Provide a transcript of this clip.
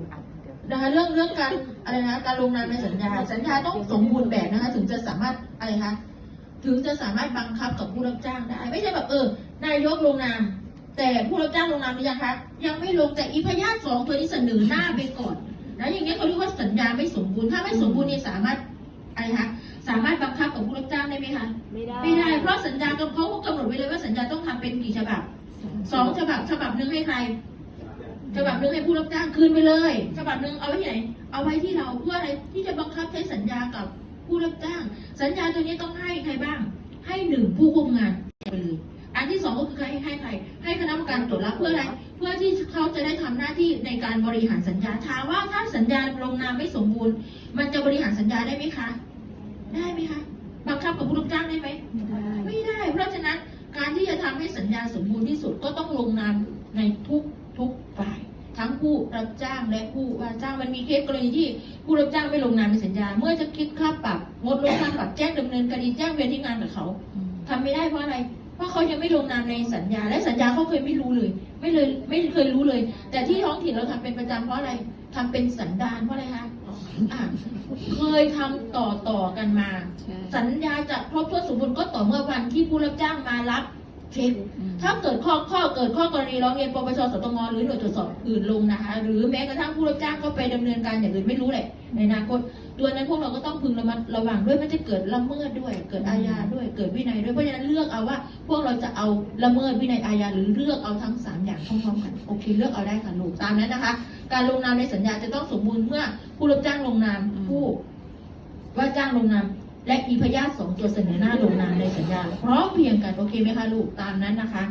การอัดเดี๋ยว นะคะเรื่องเรื่องการอะไรนะการลงนามในสัญญา สัญญาต้องสมบูรณ์แบบนะคะ ถึงจะสามารถอะไรคะถึงจะสามารถบังคับกับผู้รับจ้างได้ ไม่ใช่แบบเออนายกลงนาม แต่ผู้รับจ้างลงนามหรือยังคะยังไม่ลงแต่อีพยาธิสองตัวนี้เสนอหน้าไปก่อนนะอย่างเงี้ยเขาเรียกว่าสัญญาไม่สมบูรณ์ถ้าไม่สมบูรณ์เนี่ยสามารถอะไรคะสามารถบังคับกับผู้รับจ้างได้ไหมคะไม่ได้ ไม่ได้เพราะสัญญาเขากำหนดไว้เลยว่าสัญญาต้องทำเป็นกี่ฉบับสองฉบับฉบับหนึ่งให้ใคร ฉบับหนึ่งให้ผู้รับจ้างคืนไปเลยฉบับหนึ่งเอาไว้ที่ไหน เอาไว้ที่เราเพื่ออะไรที่จะบังคับใช้สัญญากับผู้รับจ้าง สัญญาตัวนี้ต้องให้ใครบ้าง ให้หนึ่งผู้ควบงานไปเลยอันที่สองก็คือให้ให้ใครให้คณะกรรมการตรวจรับเพื่ออะไร เพื่อที่เขาจะได้ทำหน้าที่ในการบริหารสัญญาถามว่าถ้าสัญญาลงนามไม่สมบูรณ์ มันจะบริหารสัญญาได้ไหมคะ ได้ไหมคะบังคับกับผู้รับจ้างได้ไหมไม่ได้ไม่ได้เพราะฉะนั้นการที่จะทำให้สัญญาสมบูรณ์ที่สุดก็ต้องลงนามในทุกทุกฝ่ายทั้ง ผู้รับจ้างและผู้ว่าจ้างมันมีเคสกรณีที่ผู้รับจ้างไม่ลงนามในสัญญา เมื่อจะคิดค่าปรับงดลดค่าปรับแจ้งดำเนินคดีแจ้งเวรที่งานกับเขาทำไม่ได้เพราะอะไรเพราะเขายังไม่ลงนามในสัญญา และสัญญาเขาเคยไม่รู้เลย ไม่เลยไม่เคยรู้เลย แต่ที่ท้องถิ่นเราทำเป็นประจำเพราะอะไรทำเป็นสันดานเพราะอะไรคะอะเคยทำต่อต่อกันมาใช่สัญญาจะครบถ้วนสมบูรณ์ก็ต่อเมื่อวันที่ผู้รับจ้างมารับ เช็คถ้าเกิดข้อข้อเกิดข้อกรณีร้องเรียนปปชสตงหรือหน่วยตรวจสอบอื่นลงนะคะ หรือแม้กระทั่งผู้รับจ้างก็ไปดำเนินการอย่างอื่นไม่รู้แหละในอนาคตตัวนั้นพวกเราก็ต้องพึงระมัดระวังด้วยมันจะเกิดละเมิดด้วย เกิดอาญาด้วยเกิดวินัยด้วยเพราะฉะนั้นเลือกเอาว่า พวกเราจะเอาละเมิดวินัยอาญาหรือเลือกเอาทั้งสามอย่างพร้อมๆกันโอเคเลือกเอาได้ค่ะลูกตามนั้นนะคะ การลงนามในสัญญาจะต้องสมบูรณ์เมื่อผู้รับจ้างลงนามผู้ว่าจ้างลงนาม และอีพยาธิสองตัวเสนอหน้าลงนามในสัญญาพร้อมเพียงกันโอเคไหมคะลูกตามนั้นนะคะ